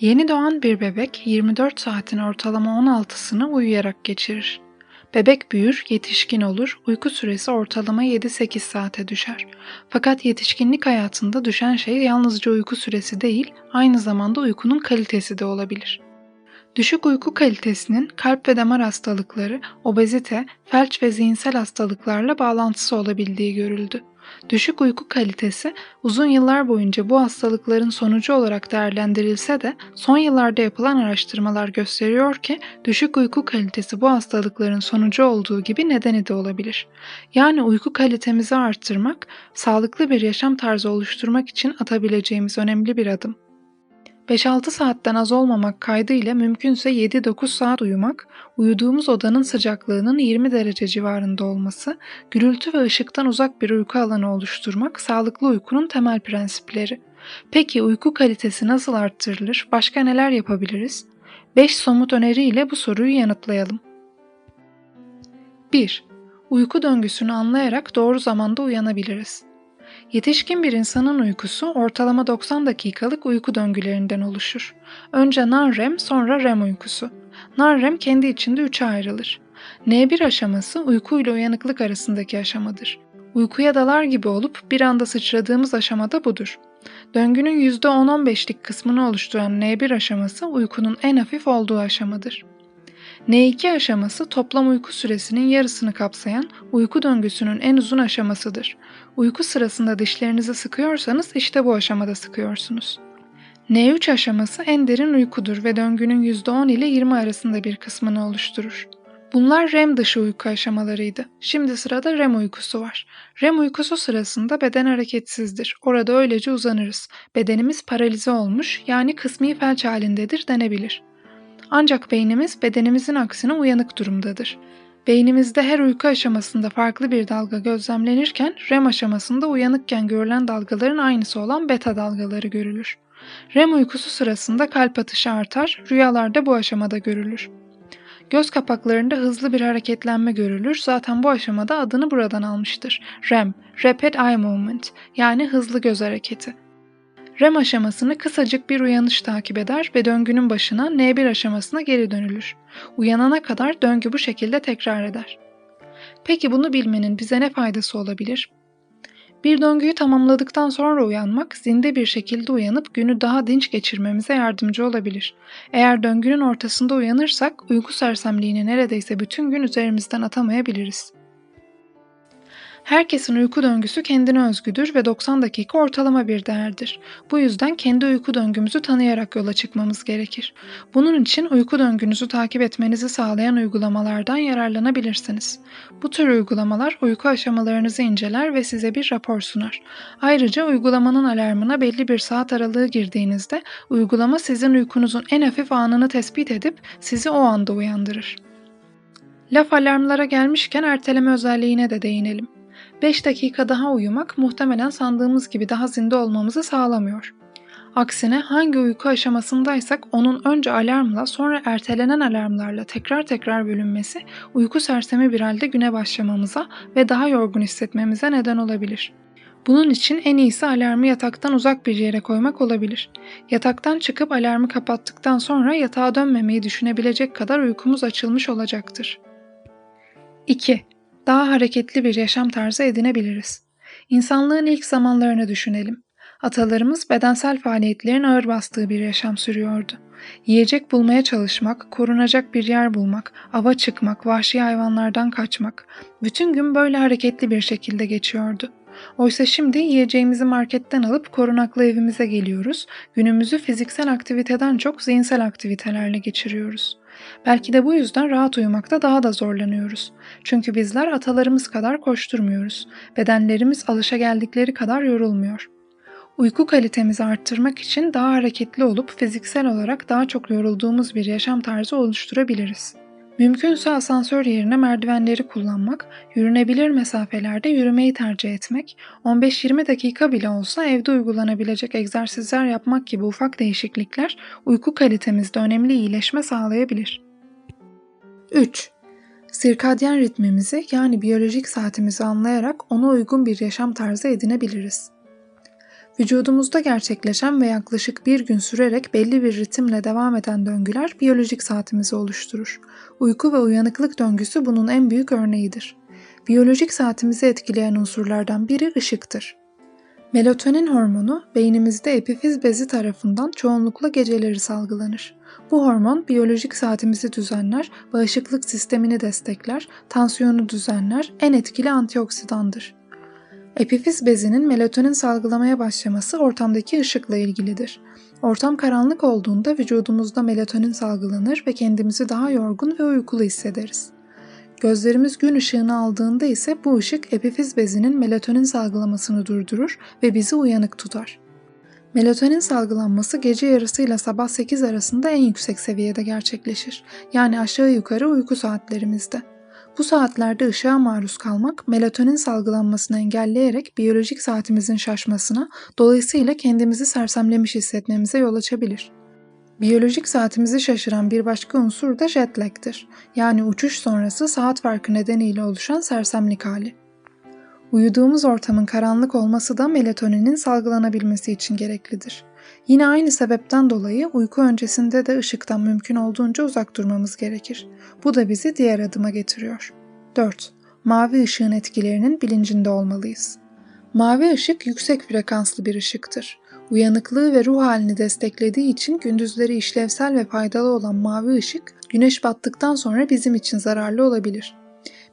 Yeni doğan bir bebek 24 saatin ortalama 16'sını uyuyarak geçirir. Bebek büyür, yetişkin olur, uyku süresi ortalama 7-8 saate düşer. Fakat yetişkinlik hayatında düşen şey yalnızca uyku süresi değil, aynı zamanda uykunun kalitesi de olabilir. Düşük uyku kalitesinin kalp ve damar hastalıkları, obezite, felç ve zihinsel hastalıklarla bağlantısı olabildiği görüldü. Düşük uyku kalitesi uzun yıllar boyunca bu hastalıkların sonucu olarak değerlendirilse de son yıllarda yapılan araştırmalar gösteriyor ki düşük uyku kalitesi bu hastalıkların sonucu olduğu gibi nedeni de olabilir. Yani uyku kalitemizi arttırmak, sağlıklı bir yaşam tarzı oluşturmak için atabileceğimiz önemli bir adım. 5-6 saatten az olmamak kaydıyla mümkünse 7-9 saat uyumak, uyuduğumuz odanın sıcaklığının 20 derece civarında olması, gürültü ve ışıktan uzak bir uyku alanı oluşturmak sağlıklı uykunun temel prensipleri. Peki uyku kalitesi nasıl arttırılır? Başka neler yapabiliriz? 5 somut öneriyle bu soruyu yanıtlayalım. 1. Uyku döngüsünü anlayarak doğru zamanda uyanabiliriz. Yetişkin bir insanın uykusu ortalama 90 dakikalık uyku döngülerinden oluşur. Önce non-REM sonra REM uykusu. Non-REM kendi içinde üçe ayrılır. N1 aşaması uyku ile uyanıklık arasındaki aşamadır. Uykuya dalar gibi olup bir anda sıçradığımız aşamada budur. Döngünün %10-15'lik kısmını oluşturan N1 aşaması uykunun en hafif olduğu aşamadır. N2 aşaması toplam uyku süresinin yarısını kapsayan uyku döngüsünün en uzun aşamasıdır. Uyku sırasında dişlerinizi sıkıyorsanız işte bu aşamada sıkıyorsunuz. N3 aşaması en derin uykudur ve döngünün %10 ile 20 arasında bir kısmını oluşturur. Bunlar REM dışı uyku aşamalarıydı. Şimdi sırada REM uykusu var. REM uykusu sırasında beden hareketsizdir. Orada öylece uzanırız. Bedenimiz paralize olmuş yani kısmi felç halindedir denebilir. Ancak beynimiz bedenimizin aksine uyanık durumdadır. Beynimizde her uyku aşamasında farklı bir dalga gözlemlenirken REM aşamasında uyanıkken görülen dalgaların aynısı olan beta dalgaları görülür. REM uykusu sırasında kalp atışı artar, rüyalarda bu aşamada görülür. Göz kapaklarında hızlı bir hareketlenme görülür. Zaten bu aşamada adını buradan almıştır. REM, Rapid Eye Movement yani hızlı göz hareketi. REM aşamasını kısacık bir uyanış takip eder ve döngünün başına N1 aşamasına geri dönülür. Uyanana kadar döngü bu şekilde tekrar eder. Peki bunu bilmenin bize ne faydası olabilir? Bir döngüyü tamamladıktan sonra uyanmak, zinde bir şekilde uyanıp günü daha dinç geçirmemize yardımcı olabilir. Eğer döngünün ortasında uyanırsak, uyku sersemliğini neredeyse bütün gün üzerimizden atamayabiliriz. Herkesin uyku döngüsü kendine özgüdür ve 90 dakika ortalama bir değerdir. Bu yüzden kendi uyku döngümüzü tanıyarak yola çıkmamız gerekir. Bunun için uyku döngünüzü takip etmenizi sağlayan uygulamalardan yararlanabilirsiniz. Bu tür uygulamalar uyku aşamalarınızı inceler ve size bir rapor sunar. Ayrıca uygulamanın alarmına belli bir saat aralığı girdiğinizde uygulama sizin uykunuzun en hafif anını tespit edip sizi o anda uyandırır. Laf alarmlara gelmişken erteleme özelliğine de değinelim. 5 dakika daha uyumak muhtemelen sandığımız gibi daha zinde olmamızı sağlamıyor. Aksine hangi uyku aşamasındaysak onun önce alarmla sonra ertelenen alarmlarla tekrar tekrar bölünmesi uyku sersemi bir halde güne başlamamıza ve daha yorgun hissetmemize neden olabilir. Bunun için en iyisi alarmı yataktan uzak bir yere koymak olabilir. Yataktan çıkıp alarmı kapattıktan sonra yatağa dönmemeyi düşünebilecek kadar uykumuz açılmış olacaktır. 2 daha hareketli bir yaşam tarzı edinebiliriz. İnsanlığın ilk zamanlarını düşünelim. Atalarımız bedensel faaliyetlerin ağır bastığı bir yaşam sürüyordu. Yiyecek bulmaya çalışmak, korunacak bir yer bulmak, ava çıkmak, vahşi hayvanlardan kaçmak, bütün gün böyle hareketli bir şekilde geçiyordu. Oysa şimdi yiyeceğimizi marketten alıp korunaklı evimize geliyoruz, günümüzü fiziksel aktiviteden çok zihinsel aktivitelerle geçiriyoruz. Belki de bu yüzden rahat uyumakta daha da zorlanıyoruz. Çünkü bizler atalarımız kadar koşturmuyoruz. Bedenlerimiz alışa geldikleri kadar yorulmuyor. Uyku kalitemizi arttırmak için daha hareketli olup fiziksel olarak daha çok yorulduğumuz bir yaşam tarzı oluşturabiliriz. Mümkünse asansör yerine merdivenleri kullanmak, yürünebilir mesafelerde yürümeyi tercih etmek, 15-20 dakika bile olsa evde uygulanabilecek egzersizler yapmak gibi ufak değişiklikler uyku kalitemizde önemli iyileşme sağlayabilir. 3. Sirkadyen ritmimizi yani biyolojik saatimizi anlayarak ona uygun bir yaşam tarzı edinebiliriz. Vücudumuzda gerçekleşen ve yaklaşık bir gün sürerek belli bir ritimle devam eden döngüler biyolojik saatimizi oluşturur. Uyku ve uyanıklık döngüsü bunun en büyük örneğidir. Biyolojik saatimizi etkileyen unsurlardan biri ışıktır. Melatonin hormonu beynimizde epifiz bezi tarafından çoğunlukla geceleri salgılanır. Bu hormon biyolojik saatimizi düzenler, bağışıklık sistemini destekler, tansiyonu düzenler, en etkili antioksidandır. Epifiz bezinin melatonin salgılamaya başlaması ortamdaki ışıkla ilgilidir. Ortam karanlık olduğunda vücudumuzda melatonin salgılanır ve kendimizi daha yorgun ve uykulu hissederiz. Gözlerimiz gün ışığını aldığında ise bu ışık epifiz bezinin melatonin salgılamasını durdurur ve bizi uyanık tutar. Melatonin salgılanması gece yarısıyla sabah 8 arasında en yüksek seviyede gerçekleşir. Yani aşağı yukarı uyku saatlerimizde. Bu saatlerde ışığa maruz kalmak melatonin salgılanmasını engelleyerek biyolojik saatimizin şaşmasına, dolayısıyla kendimizi sersemlemiş hissetmemize yol açabilir. Biyolojik saatimizi şaşıran bir başka unsur da jet lag'tir. Yani uçuş sonrası saat farkı nedeniyle oluşan sersemlik hali. Uyuduğumuz ortamın karanlık olması da melatoninin salgılanabilmesi için gereklidir. Yine aynı sebepten dolayı uyku öncesinde de ışıktan mümkün olduğunca uzak durmamız gerekir. Bu da bizi diğer adıma getiriyor. 4. Mavi ışığın etkilerinin bilincinde olmalıyız. Mavi ışık yüksek frekanslı bir ışıktır. Uyanıklığı ve ruh halini desteklediği için gündüzleri işlevsel ve faydalı olan mavi ışık, güneş battıktan sonra bizim için zararlı olabilir.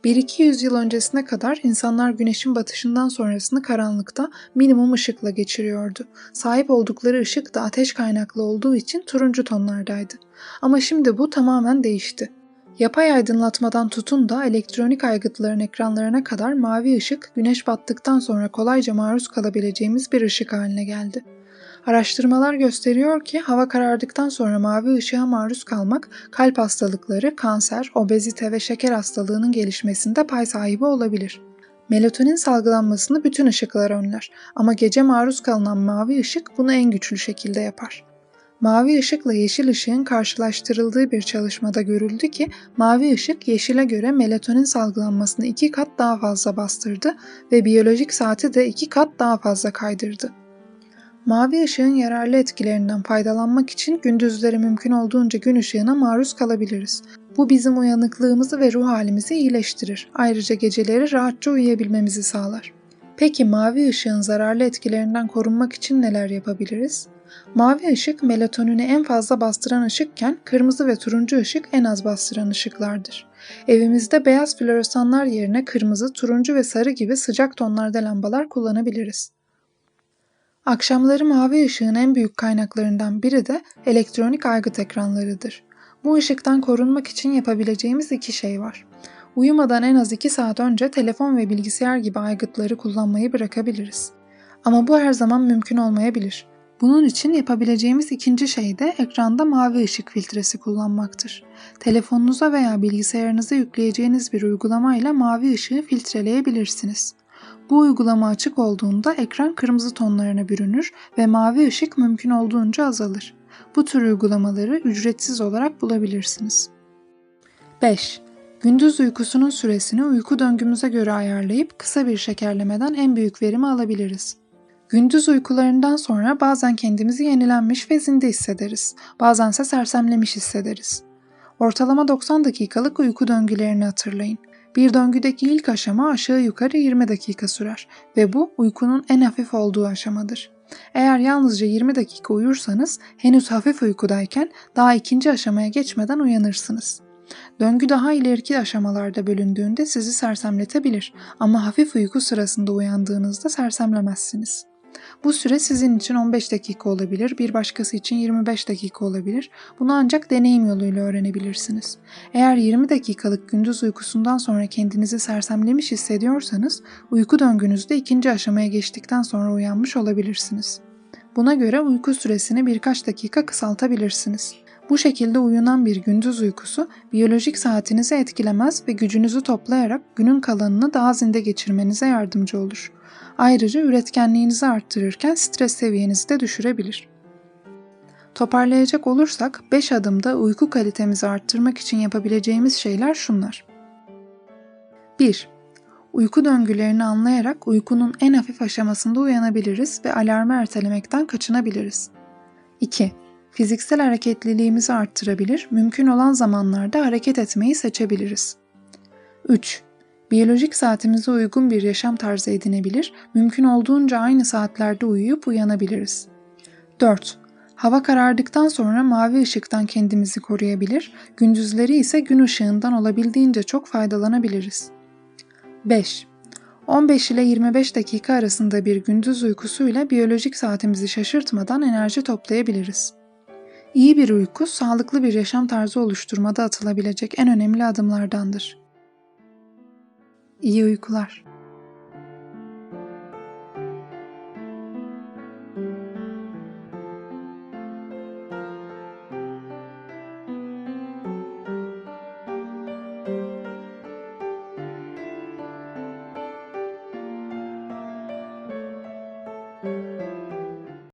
1-200 yıl öncesine kadar insanlar güneşin batışından sonrasını karanlıkta minimum ışıkla geçiriyordu. Sahip oldukları ışık da ateş kaynaklı olduğu için turuncu tonlardaydı. Ama şimdi bu tamamen değişti. Yapay aydınlatmadan tutun da elektronik aygıtların ekranlarına kadar mavi ışık güneş battıktan sonra kolayca maruz kalabileceğimiz bir ışık haline geldi. Araştırmalar gösteriyor ki hava karardıktan sonra mavi ışığa maruz kalmak kalp hastalıkları, kanser, obezite ve şeker hastalığının gelişmesinde pay sahibi olabilir. Melatonin salgılanmasını bütün ışıklar önler ama gece maruz kalınan mavi ışık bunu en güçlü şekilde yapar. Mavi ışıkla yeşil ışığın karşılaştırıldığı bir çalışmada görüldü ki mavi ışık yeşile göre melatonin salgılanmasını iki kat daha fazla bastırdı ve biyolojik saati de iki kat daha fazla kaydırdı. Mavi ışığın yararlı etkilerinden faydalanmak için gündüzleri mümkün olduğunca gün ışığına maruz kalabiliriz. Bu bizim uyanıklığımızı ve ruh halimizi iyileştirir. Ayrıca geceleri rahatça uyuyabilmemizi sağlar. Peki mavi ışığın zararlı etkilerinden korunmak için neler yapabiliriz? Mavi ışık melatonini en fazla bastıran ışıkken kırmızı ve turuncu ışık en az bastıran ışıklardır. Evimizde beyaz floresanlar yerine kırmızı, turuncu ve sarı gibi sıcak tonlarda lambalar kullanabiliriz. Akşamları mavi ışığın en büyük kaynaklarından biri de elektronik aygıt ekranlarıdır. Bu ışıktan korunmak için yapabileceğimiz iki şey var. Uyumadan en az 2 saat önce telefon ve bilgisayar gibi aygıtları kullanmayı bırakabiliriz. Ama bu her zaman mümkün olmayabilir. Bunun için yapabileceğimiz ikinci şey de ekranda mavi ışık filtresi kullanmaktır. Telefonunuza veya bilgisayarınıza yükleyeceğiniz bir uygulamayla mavi ışığı filtreleyebilirsiniz. Bu uygulama açık olduğunda ekran kırmızı tonlarına bürünür ve mavi ışık mümkün olduğunca azalır. Bu tür uygulamaları ücretsiz olarak bulabilirsiniz. 5. Gündüz uykusunun süresini uyku döngümüze göre ayarlayıp kısa bir şekerlemeden en büyük verimi alabiliriz. Gündüz uykularından sonra bazen kendimizi yenilenmiş ve zinde hissederiz. Bazense sersemlemiş hissederiz. Ortalama 90 dakikalık uyku döngülerini hatırlayın. Bir döngüdeki ilk aşama aşağı yukarı 20 dakika sürer ve bu uykunun en hafif olduğu aşamadır. Eğer yalnızca 20 dakika uyursanız henüz hafif uykudayken daha ikinci aşamaya geçmeden uyanırsınız. Döngü daha ileriki aşamalarda bölündüğünde sizi sersemletebilir ama hafif uyku sırasında uyandığınızda sersemlemezsiniz. Bu süre sizin için 15 dakika olabilir, bir başkası için 25 dakika olabilir. Bunu ancak deneyim yoluyla öğrenebilirsiniz. Eğer 20 dakikalık gündüz uykusundan sonra kendinizi sersemlemiş hissediyorsanız, uyku döngünüzde ikinci aşamaya geçtikten sonra uyanmış olabilirsiniz. Buna göre uyku süresini birkaç dakika kısaltabilirsiniz. Bu şekilde uyunan bir gündüz uykusu biyolojik saatinizi etkilemez ve gücünüzü toplayarak günün kalanını daha zinde geçirmenize yardımcı olur. Ayrıca üretkenliğinizi arttırırken stres seviyenizi de düşürebilir. Toparlayacak olursak 5 adımda uyku kalitemizi arttırmak için yapabileceğimiz şeyler şunlar. 1. Uyku döngülerini anlayarak uykunun en hafif aşamasında uyanabiliriz ve alarmı ertelemekten kaçınabiliriz. 2. Fiziksel hareketliliğimizi arttırabilir, mümkün olan zamanlarda hareket etmeyi seçebiliriz. 3. Biyolojik saatimize uygun bir yaşam tarzı edinebilir, mümkün olduğunca aynı saatlerde uyuyup uyanabiliriz. 4. Hava karardıktan sonra mavi ışıktan kendimizi koruyabilir, gündüzleri ise gün ışığından olabildiğince çok faydalanabiliriz. 5. 15 ile 25 dakika arasında bir gündüz uykusuyla biyolojik saatimizi şaşırtmadan enerji toplayabiliriz. İyi bir uyku, sağlıklı bir yaşam tarzı oluşturmada atılabilecek en önemli adımlardandır. İyi uykular.